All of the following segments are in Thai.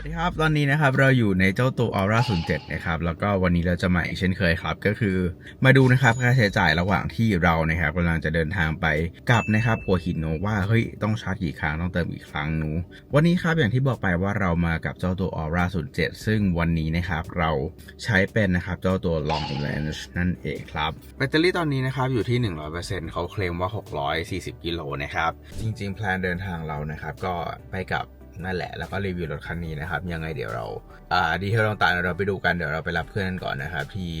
วัสดีครับ ตอนนี้นะครับเราอยู่ในเจ้าตัว Aura 07 นะครับ แล้วก็วันนี้เราจะมาอีกเช่นเคยครับ ก็คือมาดูนะครับค่าใช้จ่ายระหว่างที่เรานะครับกำลังจะเดินทางไปกลับนะครับหัวหินโนว่าเฮ้ยต้องชาร์จกี่ครั้งต้องเติมกี่ครั้งหนู วันนี้ครับอย่างที่บอกไปว่าเรามากับเจ้าตัว Aura 07 ซึ่งวันนี้นะครับเราใช้เป็นนะครับเจ้าตัว Long Range นั่นเองครับแบตเตอรี่ตอนนี้นะครับอยู่ที่ 100%เขาเคลมว่า 640 กิโลนะครับจริงๆแพลนเดินทางเรานะครับก็ไปกับ นั่นแหละ แล้วก็รีวิวรถคันนี้นะครับ ยังไงเดี๋ยวเราอ่าดีเทลต่างๆเดี๋ยวเราไปดูกันเดี๋ยวเราไปรับเพื่อนกันก่อนนะครับ ที่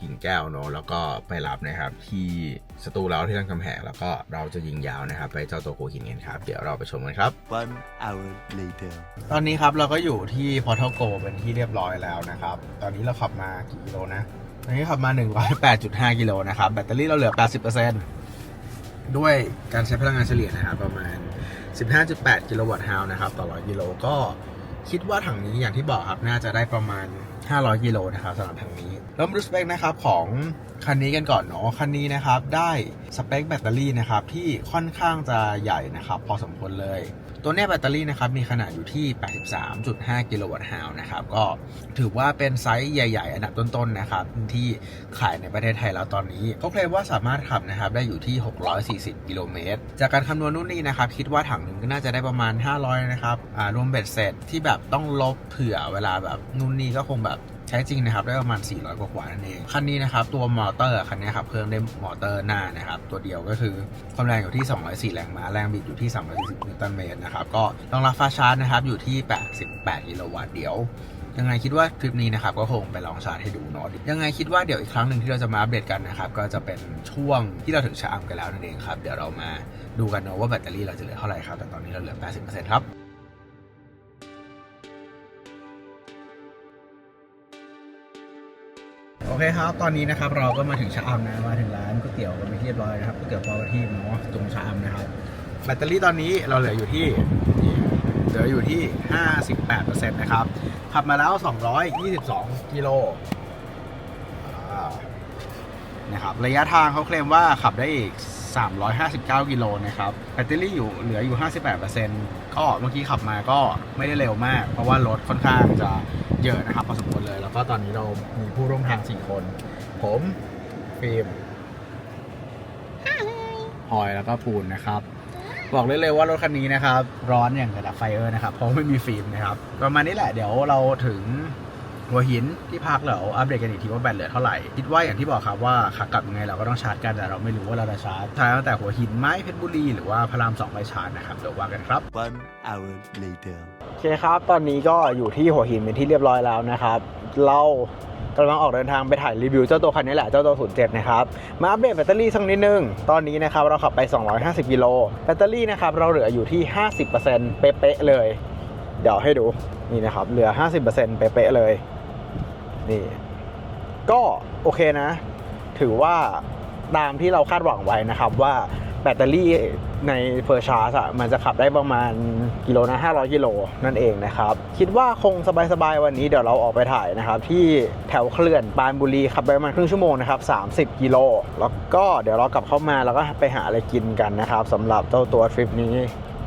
กิ่งแก้วเนอะแล้วก็ไปรับนะครับ ที่สตูเราที่รังกำแหงแล้วก็เราจะยิงยาวนะครับ ไปเจ้าตัวโคหินกันครับ เดี๋ยวเราไปชมกันครับ One hour later. ตอนนี้ครับเราก็อยู่ที่พอร์ทัลโกเป็นที่เรียบร้อยแล้วนะครับ ตอนนี้เราขับมากี่กิโลนะตอนนี้ขับมา 108.5 กิโลนะครับ แบตเตอรี่เราเหลือ 80% ด้วยการใช้พลังงานเฉลี่ยนะครับประมาณ 15.8 กิโลวัตต์ฮาวนะครับต่อ100กิโลก็คิดว่าถังนี้อย่างที่บอกครับน่าจะได้ประมาณ 500 กิโลนะครับสำหรับถังนี้เริ่มดูสเปคนะครับของคันนี้กันก่อนเนาะคันนี้นะครับได้สเปคแบตเตอรี่นะครับที่ค่อนข้างจะใหญ่นะครับพอสมควรเลย ตัวเนี้ยแบตเตอรี่นะครับมีขนาดอยู่ที่ 83.5 กิโลวัตต์ฮาวนะครับก็ถือว่าเป็นไซส์ใหญ่ ๆ อันดับต้นๆนะครับที่ขายในประเทศไทยแล้วตอนนี้เขาเคลมว่าสามารถขับนะครับได้อยู่ที่ 640 กิโลเมตร จากการคำนวณนู่นนี่นะครับคิดว่าถังหนึ่งก็น่าจะได้ประมาณ 500 นะครับอ่ารวมเบ็ดเสร็จที่แบบต้องลบเผื่อเวลาแบบนู่นนี่ก็คงแบบ ใช้จริงนะครับได้ประมาณ 400 กว่านั่นเอง คันนี้นะครับตัวมอเตอร์คันนี้ครับเครื่องได้มอเตอร์หน้านะครับตัวเดียวก็คือความแรงอยู่ที่ 204 แรงม้าแรงบิดอยู่ที่ 340 นิวตันเมตรนะครับก็รองรับฟ้าชาร์จนะครับอยู่ที่ 88 กิโลวัตต์เดี๋ยวยังไงคิดว่าคลิปนี้นะครับก็คงไปลองชาร์จให้ดูเนาะยังไงคิดว่าเดี๋ยวอีกครั้งหนึ่งที่เราจะมาอัปเดตกันนะครับก็จะเป็นช่วงที่เราถึงชะอำกันแล้วนั่นเองครับเดี๋ยวเรามาดูกันเนาะว่าแบตเตอรี่เราจะเหลือเท่าไหร่ครับแต่ตอนนี้เราเหลือ 80%ครับ อเคครับ ตอนนี้นะครับเราก็มาถึงชะอำนะมาถึงร้านก๋วยเตี๋ยวกันไปเรียบร้อยนะครับก๋วยเตี๋ยวปอประทีปเนาะตรงชะอำนะครับ แบตเตอรี่ตอนนี้เราเหลืออยู่ที่เหลืออยู่ที่ 58%นะครับขับมาแล้ว 222 กิโลอ่านะครับระยะทางเขาเคลมว่าขับได้อีก 359 กิโลนะครับแบตเตอรี่อยู่เหลืออยู่ 58%ก็เมื่อกี้ขับมาก็ไม่ได้เร็วมาก เพราะว่ารถค่อนข้างจะ เยอะนะครับพอสมควรเลย แล้วก็ตอนนี้เรามีผู้ร่วมทาง4คน ผมฟิล์มหอยแล้วก็ปูนนะครับ บอกเลยเลยว่ารถคันนี้นะครับ ร้อนอย่างกระดับไฟเออร์นะครับ เพราะไม่มีฟิล์มนะครับประมาณนี้แหละเดี๋ยวเราถึงหัวหินที่พักแล้วอัปเดตกันอีกทีว่าแบตเหลือเท่าไหร่ คิดว่าอย่างที่บอกครับว่าขากลับยังไงเราก็ต้องชาร์จกันแต่เราไม่รู้ว่าเราจะชาร์จใช้ตั้งแต่หัวหินไหมเพชรบุรีหรือว่าพระรามสองไปชาร์จนะครับเดี๋ยวว่ากันครับ One hour later. โอเคครับ ตอนนี้ก็อยู่ที่หัวหินเป็นที่เรียบร้อยแล้วนะครับ เรากำลังออกเดินทางไปถ่ายรีวิวเจ้าตัวคันนี้แหละเจ้าตัว 07 นะครับ มาอัปเดตแบตเตอรี่สักนิดนึง ตอนนี้นะครับเราขับไป 250 กิโล แบตเตอรี่นะครับเราเหลืออยู่ที่ 50%เป๊ะๆเลย เดี๋ยวให้ดูนี่นะครับเหลือ 50%เป๊ะๆเลย นี่ ก็โอเคนะ ถือว่าตามที่เราคาดหวังไว้นะครับว่าแบตเตอรี่ ในเฟอร์ชาร์สอะมันจะขับได้ประมาณกิโลนะ500 กิโลนั่นเองนะครับ คิดว่าคงสบายๆวันนี้เดี๋ยวเราออกไปถ่ายนะครับ ที่แถวเคลื่อนปานบุรีขับไปประมาณครึ่งชั่วโมงนะครับ 30 กิโลแล้วก็เดี๋ยวเรากลับเข้ามาแล้วก็ไปหาอะไรกินกันนะครับสำหรับเจ้าตัวทริปนี้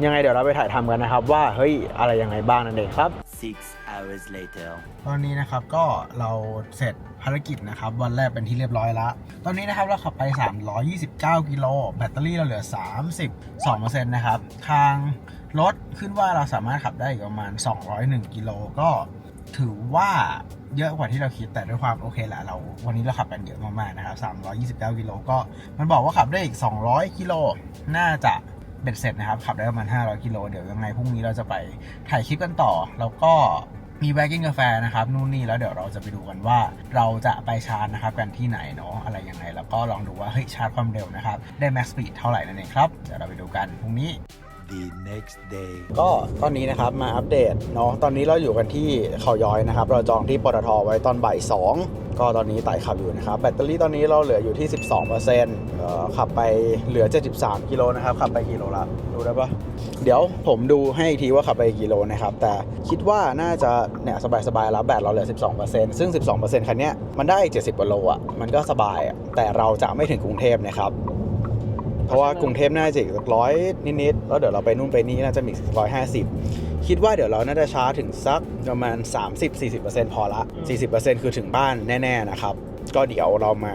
ยังไงเดี๋ยวเราไปถ่ายทำกันนะครับ ว่าเฮ้ยอะไรยังไงบ้างนั่นเองครับ Six hours later. ตอนนี้นะครับก็เราเสร็จภารกิจนะครับวันแรกเป็นที่เรียบร้อยแล้วตอนนี้นะครับเราขับไป 329 กิโลแบตเตอรี่เราเหลือ 32%นะครับ ทางรถขึ้นว่าเราสามารถขับได้อีกประมาณ 201 กิโลก็ถือว่าเยอะกว่าที่เราคิดแต่ด้วยความโอเคแหละเรา วันนี้เราขับกันเยอะมากๆนะครับ329 กิโลก็มันบอกว่าขับได้อีก 200 กิโลน่าจะ เบ็ดเสร็จนะครับ ขับได้ประมาณ 500 กิโล เดี๋ยวยังไงพรุ่งนี้เราจะไปถ่ายคลิปกันต่อ แล้วก็มีแวกกิ้งกาแฟนะครับ นู่นนี่แล้วเดี๋ยวเราจะไปดูกันว่าเราจะไปชาร์จนะครับ กันที่ไหนเนาะอะไรยังไง แล้วก็ลองดูว่าเฮ้ยชาร์จความเร็วนะครับ ได้แม็กซ์สปีดเท่าไหร่นั่นเองครับเดี๋ยวเราไปดูกันพรุ่งนี้ The next day. ก็ตอนนี้นะครับมาอัปเดตเนาะตอนนี้เราอยู่กันที่เขาย้อยนะครับ เราจองที่ปตทไว้ตอนบ่าย2ก็ตอนนี้ไต่ขับอยู่นะครับ แบตเตอรี่ตอนนี้เราเหลืออยู่ที่ 12%เอ่อขับไปเหลือ 73 กิโลนะครับ ขับไปกิโลละดูได้ปะเดี๋ยวผมดูให้อีกทีว่าขับไปกี่กิโลนะครับ แต่คิดว่าน่าจะเนี่ยสบายๆแล้วแบตเราเหลือ 12%ซึ่ง 12%คันนี้มันได้ 70กิโลอะมันก็สบายอะแต่เราจะไม่ถึงกรุงเทพนะครับ เพราะว่ากรุงเทพน่าจะอีกสักร้อยนิดๆแล้วเดี๋ยวเราไปนู่นไปนี่น่าจะมีกร้อยห้าสิบคิดว่าเดี๋ยวเราน่าจะชาร์จถึงสักประมาณ 30-40%พอละ 40%คือถึงบ้านแน่ ๆนะครับ ก็เดี๋ยวเรามา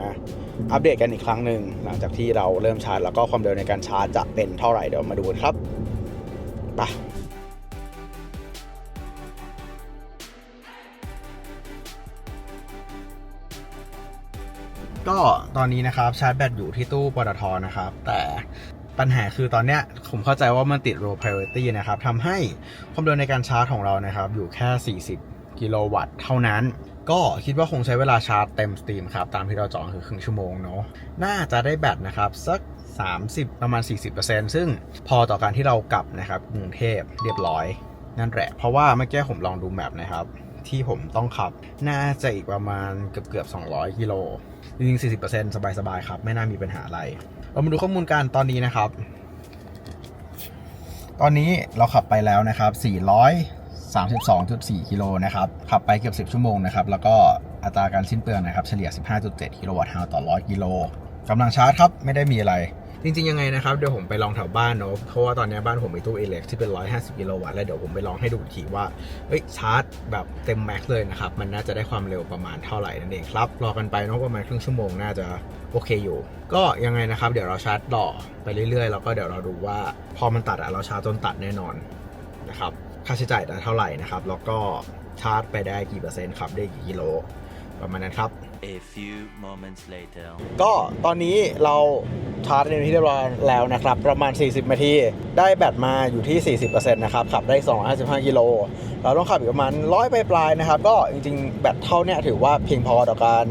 อัปเดตกันอีกครั้งหนึ่งหลังจากที่เราเริ่มชาร์จแล้วก็ความเร็วในการชาร์จจะเป็นเท่าไหร่เดี๋ยวมาดูกันครับไป ก็ตอนนี้นะครับชาร์จแบตอยู่ที่ตู้ปตทนะครับ แต่ปัญหาคือตอนเนี้ยผมเข้าใจว่ามันติด low priority นะครับทำให้ความเร็วในการชาร์จของเรานะครับ อยู่แค่ 40 กิโลวัตต์เท่านั้น ก็คิดว่าคงใช้เวลาชาร์จเต็มสตรีมครับ ตามที่เราจองคือครึ่งชั่วโมงเนาะน่าจะได้แบตนะครับ สัก 30 ประมาณ 40%ซึ่งพอต่อการที่เรากลับนะครับกรุงเทพเรียบร้อย นั่นแหละเพราะว่าเมื่อกี้ผมลองดูแมปนะครับ ที่ผมต้องขับ น่าจะอีกประมาณเกือบเกือบ200กิโลจริงๆ40%สบายๆครับ ไม่น่ามีปัญหาอะไร เรามาดูข้อมูลการตอนนี้นะครับ ตอนนี้เราขับไปแล้วนะครับ 432.4 กิโลนะครับ ขับไปเกือบ 10 ชั่วโมงนะครับ แล้วก็อัตราการสิ้นเปลืองนะครับ เฉลี่ย 15.7 กิโลวัตต์ฮาวต่อ 100 กิโลกำลังชาร์จครับ ไม่ได้มีอะไร จริงๆ ยังไงนะครับ เดี๋ยวผมไปลองแถวบ้านเนอะเพราะว่าตอนนี้บ้านผมมีตู้เอเล็กที่เป็น 150 กิโลวัตต์แล้วเดี๋ยวผมไปลองให้ดูอีกทีว่าเอ้ยชาร์จแบบเต็มแม็กซ์เลยนะครับ มันน่าจะได้ความเร็วประมาณเท่าไหร่นั่นเองครับ รอกันไปเนอะประมาณครึ่งชั่วโมงน่าจะโอเคอยู่ ก็ยังไงนะครับ เดี๋ยวเราชาร์จต่อไปเรื่อยๆ แล้วก็เดี๋ยวเราดูว่าพอมันตัดอะเราชาร์จจนตัดแน่นอนนะครับค่าใช้จ่ายได้เท่าไหร่นะครับแล้วก็ชาร์จไปได้กี่เปอร์เซ็นต์ขับได้กี่กิโลประมาณนั้นครับ A few moments later. ก็ตอนนี้เราชาร์จในที่เรียบร้อยแล้วนะครับ ประมาณ 40นาทีได้แบตมาอยู่ที่ 40%นะครับขับได้ 255 กิโล เราต้องขับอีกประมาณ 100ปลายๆนะครับ ก็จริงๆ แบตเท่าเนี้ยถือว่าเพียงพอต่อการ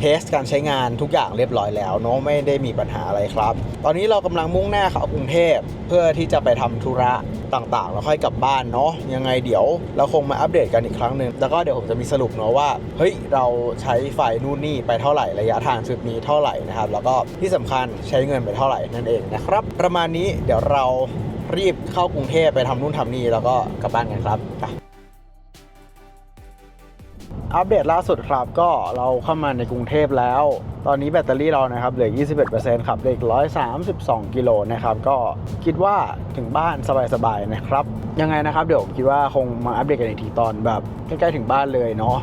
เทสการใช้งานทุกอย่างเรียบร้อยแล้วเนาะไม่ได้มีปัญหาอะไรครับ ตอนนี้เรากำลังมุ่งหน้าเข้ากรุงเทพเพื่อที่จะไปทำธุระต่างๆ แล้วค่อยกลับบ้านเนาะยังไงเดี๋ยวเราคงมาอัปเดตกันอีกครั้งหนึ่งแล้วก็เดี๋ยวผมจะมีสรุปเนาะว่าเฮ้ยเราใช้ไฟนู่นนี่ไปเท่าไหร่ระยะทางทริปนี้เท่าไหร่นะครับแล้วก็ที่สำคัญใช้เงินไปเท่าไหร่นั่นเองนะครับ ประมาณนี้เดี๋ยวเรารีบเข้ากรุงเทพไปทำนู่นทำนี่แล้วก็กลับบ้านกันครับไป อัปเดตล่าสุดครับก็เราเข้ามาในกรุงเทพแล้ว ตอนนี้แบตเตอรี่เรานะครับเหลือ 21%ครับเหลืออีก132 กิโลนะครับ ก็คิดว่าถึงบ้านสบายๆนะครับ ยังไงนะครับ เดี๋ยวผมคิดว่าคงมาอัปเดตกันอีกทีตอนแบบใกล้ๆถึงบ้านเลยเนาะ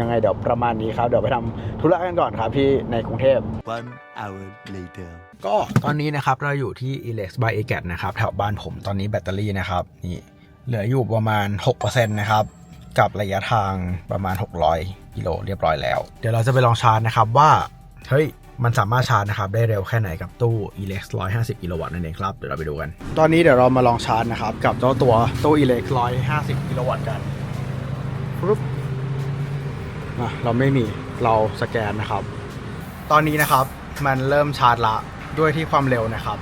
ยังไงเดี๋ยวประมาณนี้ครับ เดี๋ยวไปทำธุระกันก่อนครับที่ในกรุงเทพ One hour later. ก็ตอนนี้นะครับเราอยู่ที่ Elex by a g a t นะครับแถวบ้านผมตอนนี้แบตเตอรี่นะครับนี่เหลืออยู่ประมาณ6%นะครับ กับระยะทางประมาณ 600กิโลเรียบร้อยแล้ว เดี๋ยวเราจะไปลองชาร์จนะครับว่า เฮ้ย มันสามารถชาร์จนะครับ ได้เร็วแค่ไหนกับตู้ Elex 150กิโลวัตต์นั่นเองครับ เดี๋ยวเราไปดูกัน ตอนนี้เดี๋ยวเรามาลองชาร์จนะครับ กับเจ้าตัวตู้ Elex 150กิโลวัตต์กันปุ๊บอะเราไม่มีเราสแกนนะครับ ตอนนี้นะครับมันเริ่มชาร์จละด้วยที่ความเร็วนะครับ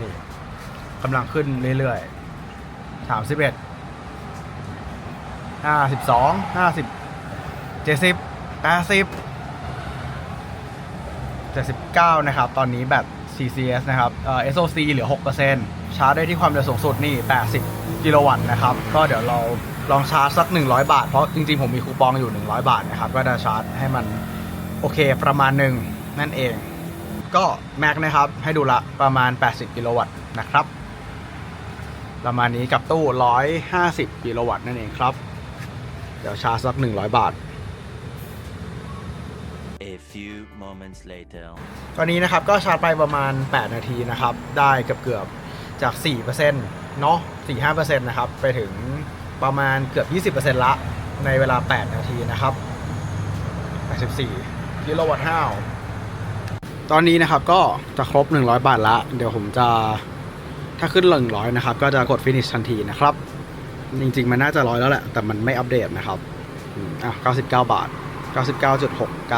นี่กำลังขึ้นเรื่อยๆสามสิบเอ็ด ห้าสิบสองห้าสิบเจ็ดสิบแปดสิบเจ็ดสิบเก้านะครับ ตอนนี้แบต CCS นะครับเอ่อ SOC เหลือ6%ชาร์จได้ที่ความเร็วสูงสุดนี่80กิโลวัตต์นะครับ ก็เดี๋ยวเราลองชาร์จสัก100บาท เพราะจริงๆ ผมมีคูปองอยู่100บาทนะครับ ก็จะชาร์จให้มันโอเคประมาณหนึ่งนั่นเอง ก็แม็กนะครับ ให้ดูละประมาณ 80 กิโลวัตต์นะครับ ประมาณนี้กับตู้ 150 กิโลวัตต์นั่นเองครับ เดี๋ยวชาร์จสัก100บาท A few moments later. ตอนนี้นะครับก็ชาร์จไปประมาณ 8 นาทีนะครับ ได้เกือบเกือบๆจาก 4%เนาะ4-5%นะครับ ไปถึงประมาณเกือบ 20%ละในเวลา 8 นาทีนะครับ 84กิโลวัตต์ห้าวตอนนี้นะครับก็จะครบ 100 บาทละ เดี๋ยวผมจะถ้าขึ้น 100 นะครับ ก็จะกด finish ทันทีนะครับ จริง ๆ มันน่าจะร้อยแล้วแหละ แต่มันไม่อัปเดตนะครับอะ99 บาท 99.69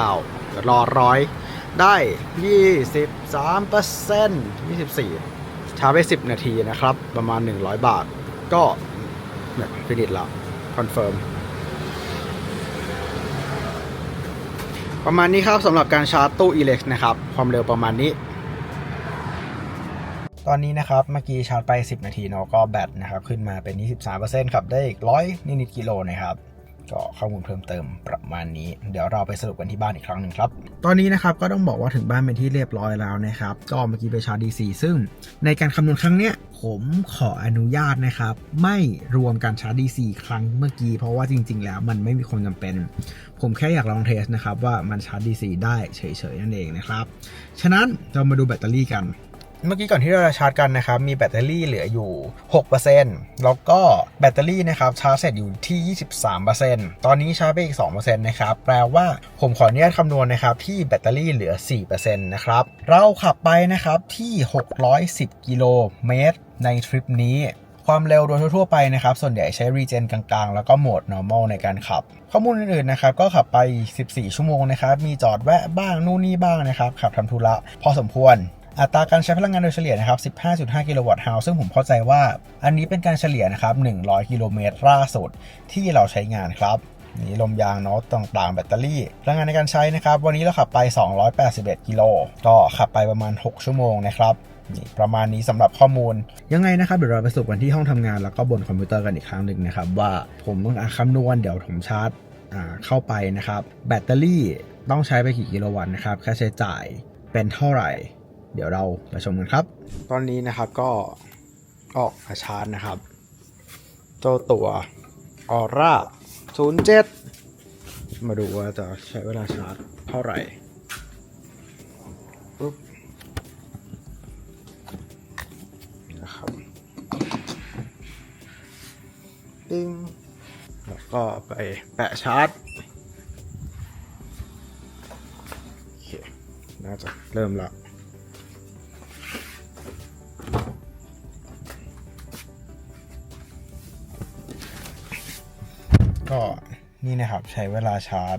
เดี๋ยวรอร้อยได้ 23เปอร์เซ็นต์24ช้าไป 10 นาทีนะครับ ประมาณ 100 บาท ก็เนี่ยฟินิชแล้ว คอนเฟิร์ม ประมาณนี้ครับสำหรับการชาร์จตู้ Elex นะครับ ความเร็วประมาณนี้ ตอนนี้นะครับเมื่อกี้ชาร์จไป 10 นาทีเนาะก็แบตนะครับขึ้นมาเป็น 23%ขับได้อีกร้อยนิดกิโลนะครับก็ข้อมูลเพิ่มเติมประมาณนี้ เดี๋ยวเราไปสรุปกันที่บ้านอีกครั้งหนึ่งครับ ตอนนี้นะครับก็ต้องบอกว่าถึงบ้านเป็นที่เรียบร้อยแล้วนะครับ ก็เมื่อกี้ไปชาร์จ DC ซึ่งในการคำนวณครั้งเนี้ยผมขออนุญาตนะครับ ไม่รวมการชาร์จ DC ครั้งเมื่อกี้ เพราะว่าจริง ๆ แล้วมันไม่มีความจำเป็น ผมแค่อยากลองเทสนะครับว่ามันชาร์จ DC ได้เฉยๆนั่นเองนะครับ ฉะนั้นเรามาดูแบตเตอรี่กัน เมื่อกี้ก่อนที่เราจะชาร์จกันนะครับ มีแบตเตอรี่เหลืออยู่ 6%แล้วก็แบตเตอรี่นะครับชาร์จเสร็จอยู่ที่ 23%ตอนนี้ชาร์จไปอีก 2%นะครับ แปลว่าผมขออนุญาตคำนวณนะครับที่แบตเตอรี่เหลือ 4%นะครับ เราขับไปนะครับที่ 610 กิโลเมตรในทริปนี้ความเร็วโดยทั่วๆไปนะครับ ส่วนใหญ่ใช้รีเจนกลางๆ แล้วก็โหมด normal ในการขับ ข้อมูลอื่นๆนะครับ ก็ขับไป 14 ชั่วโมงนะครับ มีจอดแวะบ้าง นู่นนี่บ้างนะครับ ขับทำธุระพอสมควร อัตราการใช้พลังงานโดยเฉลี่ยนะครับ 15.5 กิโลวัตต์ฮาวซึ่งผมเข้าใจว่า อันนี้เป็นการเฉลี่ยนะครับ 100 กิโลเมตรล่าสุดที่เราใช้งานครับนี่ลมยางเนาะต่างๆ แบตเตอรี่ พลังงานในการใช้นะครับ วันนี้เราขับไป 281 กิโลก็ขับไปประมาณ 6 ชั่วโมงนะครับนี่ประมาณนี้สำหรับข้อมูล ยังไงนะครับเดี๋ยวเราไปสรุปกันที่ห้องทำงานแล้วก็บนคอมพิวเตอร์กันอีกครั้งหนึ่งนะครับ ว่าผมต้องคำนวณเดี๋ยวผมชาร์จเข้าไปนะครับ แบตเตอรี่ต้องใช้ไปกี่กิโลวัตต์นะครับค่าใช้จ่ายเป็นเท่าไหร่ เดี๋ยวเราไปชมกันครับ ตอนนี้นะครับก็ออกมาชาร์จนะครับเจ้าตัวออร่า07 มาดูว่าจะใช้เวลาชาร์จเท่าไหร่ปุ๊บนะครับปิ้งแล้วก็ไปแปะชาร์จโอเคน่าจะเริ่มแล้ว ก็นี่นะครับใช้เวลาชาร์จ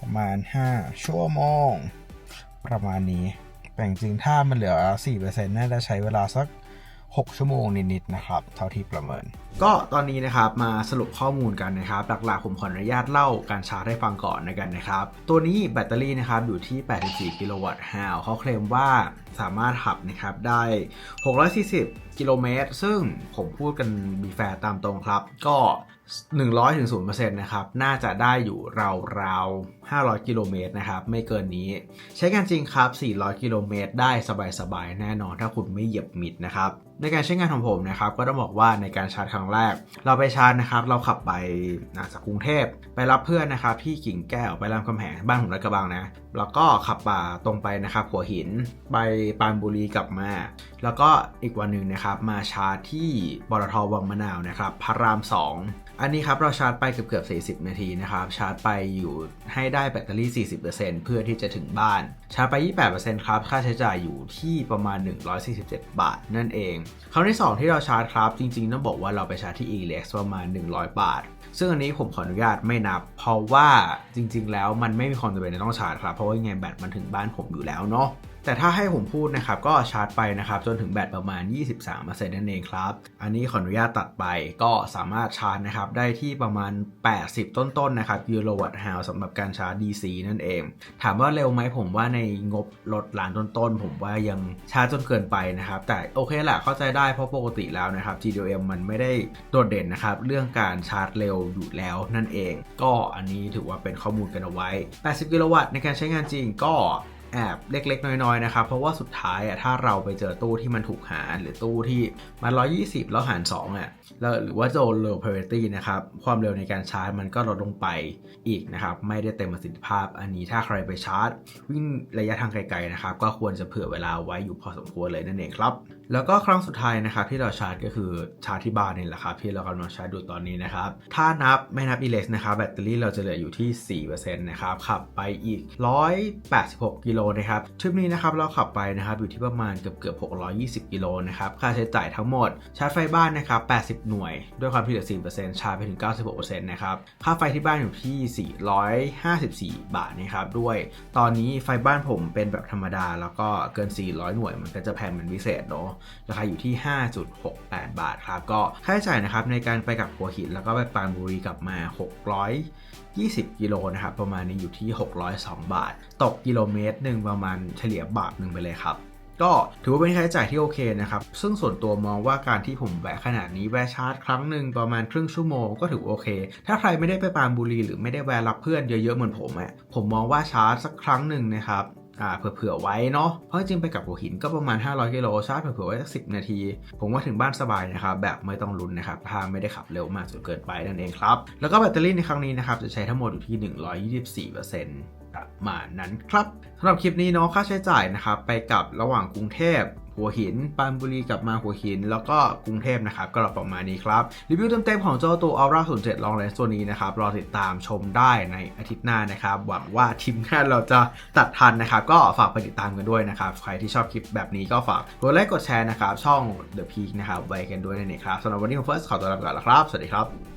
ประมาณ 5 ชั่วโมง ประมาณนี้แต่จริงถ้ามันเหลือ 4%น่าจะใช้เวลาสัก 6 ชั่วโมงนิดๆนะครับ เท่าที่ประเมิน ก็ตอนนี้นะครับมาสรุปข้อมูลกันนะครับ หลักๆผมขออนุญาตเล่าการชาร์จให้ฟังก่อนนะกันนะครับ ตัวนี้แบตเตอรี่นะครับอยู่ที่ 84 กิโลวัตต์ฮาวเขาเคลมว่าสามารถขับนะครับได้ 640 กิโลเมตร ซึ่งผมพูดกันบีแฟร์ตามตรงครับ ก็ 100ถึง0%นะครับ น่าจะได้อยู่ราวๆ 500 กิโลเมตรนะครับ ไม่เกินนี้ ใช้งานจริงครับ 400 กิโลเมตรได้สบายๆ แน่นอนถ้าคุณไม่เหยียบมิดนะครับ ในการใช้งานของผมนะครับ ก็ต้องบอกว่าในการชาร์จครั้งแรก เราไปชาร์จนะครับ เราขับไปนะจากกรุงเทพ ไปรับเพื่อนนะครับ ที่กิ่งแก้ว ไปรามคำแหง บ้านผมรัดกระบังนะ แล้วก็ขับป่าตรงไปนะครับ หัวหิน ไปปานบุรีกลับมา แล้วก็อีกวันหนึ่งนะครับ มาชาร์จที่บรทวังมะนาวนะครับ พระราม 2 อันนี้ครับเราชาร์จไปเกือบเกือบ40 นาทีนะครับชาร์จไปอยู่ให้ได้แบตเตอรี่ 40%เพื่อที่จะถึงบ้าน ชาร์จไป 28%ครับค่าใช้จ่ายอยู่ที่ประมาณ 147 บาท นั่นเองครั้งที่ 2 ที่เราชาร์จครับ จริงๆ ต้องบอกว่าเราไปชาร์จที่ e-lex ประมาณ 100 บาท ซึ่งอันนี้ผมขออนุญาตไม่นับ เพราะว่าจริงๆ แล้วมันไม่มีความจำเป็นต้องชาร์จครับ เพราะว่ายังไงแบตมันถึงบ้านผมอยู่แล้วเนาะ แต่ถ้าให้ผมพูดนะครับก็ชาร์จไปนะครับจนถึงแบตประมาณ 23%นั่นเองครับ อันนี้ขออนุญาตตัดไปก็สามารถชาร์จนะครับได้ที่ประมาณ 80 ต้นๆนะครับกิโลวัตต์ฮาวสำหรับการชาร์จ DC นั่นเอง ถามว่าเร็วไหมผมว่าในงบรถล้านต้นๆ ผมว่ายังช้าจนเกินไปนะครับ แต่โอเคแหละเข้าใจได้เพราะปกติแล้วนะครับ GDM มันไม่ได้โดดเด่นนะครับเรื่องการชาร์จเร็วอยู่แล้วนั่นเอง ก็อันนี้ถือว่าเป็นข้อมูลกันเอาไว้ 80 กิโลวัตต์ในการใช้งานจริงก็ แอบเล็ก ๆ น้อย ๆ นะครับ เพราะว่าสุดท้ายอะถ้าเราไปเจอตู้ที่มันถูกหารหรือตู้ที่มัน 120 แล้วหาร2อะหรือว่าโจ low parity นะครับ ความเร็วในการชาร์จมันก็ลดลงไปอีกนะครับ ไม่ได้เต็มประสิทธิภาพ อันนี้ถ้าใครไปชาร์จ วิ่งระยะทางไกลๆนะครับ ก็ควรจะเผื่อเวลาไว้อยู่พอสมควรเลยนั่นเองครับ แล้วก็ครั้งสุดท้ายนะครับ ที่เราชาร์จก็คือชาร์จที่บ้านนี่แหละครับที่เรากำลังชาร์จดูตอนนี้นะครับ ถ้านับไม่นับ e l e x นะครับแบตเตอรี่เราจะเหลืออยู่ที่4%นะครับขับไปอีก 186 กิโลนะครับทริปนี้นะครับเราขับไปนะครับอยู่ที่ประมาณเกือบเกือบ620 กิโลนะครับค่าใช้จ่ายทั้งหมดชาร์จไฟบ้านนะครับ80หน่วย ด้วยความที่เหลือ4%ชาร์จไปถึง 96%นะครับค่าไฟที่บ้านอยู่ที่ 454 บาทนะครับด้วยตอนนี้ไฟบ้านผมเป็นแบบธรรมดา แล้วก็เกิน 400 หน่วย มันก็จะแพงเป็นพิเศษเนาะราคาอยู่ที่ 5.68 บาทครับก็ค่าใช้จ่ายนะครับในการไปกับหัวหินแล้วก็ไปปานบุรีกลับมา620 กิโลนะครับ ประมาณนี้อยู่ที่ 602 บาท ตกกิโลเมตรหนึ่งประมาณเฉลี่ยบาทหนึ่งไปเลยครับ ก็ถือว่าเป็นค่าใช้จ่ายที่โอเคนะครับ ซึ่งส่วนตัวมองว่าการที่ผมแวะขนาดนี้แวะชาร์จครั้งหนึ่งประมาณครึ่งชั่วโมงก็ถือโอเค ถ้าใครไม่ได้ไปปานบุรีหรือไม่ได้แวะรับเพื่อนเยอะๆเหมือนผมอะผมมองว่าชาร์จสักครั้งหนึ่งนะครับอ่าเผื่อๆไว้เนาะ เพราะจริงๆไปกับหัวหินก็ประมาณ 500 กิโลชาร์จเผื่อๆไว้สักสินาที ผมว่าถึงบ้านสบายนะครับ แบบไม่ต้องลุ้นนะครับ ถ้าไม่ได้ขับเร็วมากจนเกินไปนั่นเองครับ แล้วก็แบตเตอรี่ในครั้งนี้นะครับ จะใช้ทั้งหมดอยู่ที่ 124% ประมาณนั้นครับสำหรับคลิปนี้เนาะค่าใช้จ่ายนะครับไปกับระหว่างกรุงเทพหัวหินปานบุรีกลับมาหัวหิน แล้วก็กรุงเทพนะครับ ก็ประมาณนี้ครับ รีวิวเต็มๆของเจ้าตัว Aura 07 Long Range ตัวนี้นะครับ รอติดตามชมได้ในอาทิตย์หน้านะครับ หวังว่าทีมงานเราจะตัดทันนะครับ ก็ฝากไปติดตามกันด้วยนะครับ ใครที่ชอบคลิปแบบนี้ก็ฝากกดไลค์กดแชร์นะครับ ช่อง The Peak นะครับไว้กันด้วยนั่นเองครับสำหรับวันนี้ผมเฟิร์สขอตัวลาไปก่อนแล้วครับ สวัสดีครับ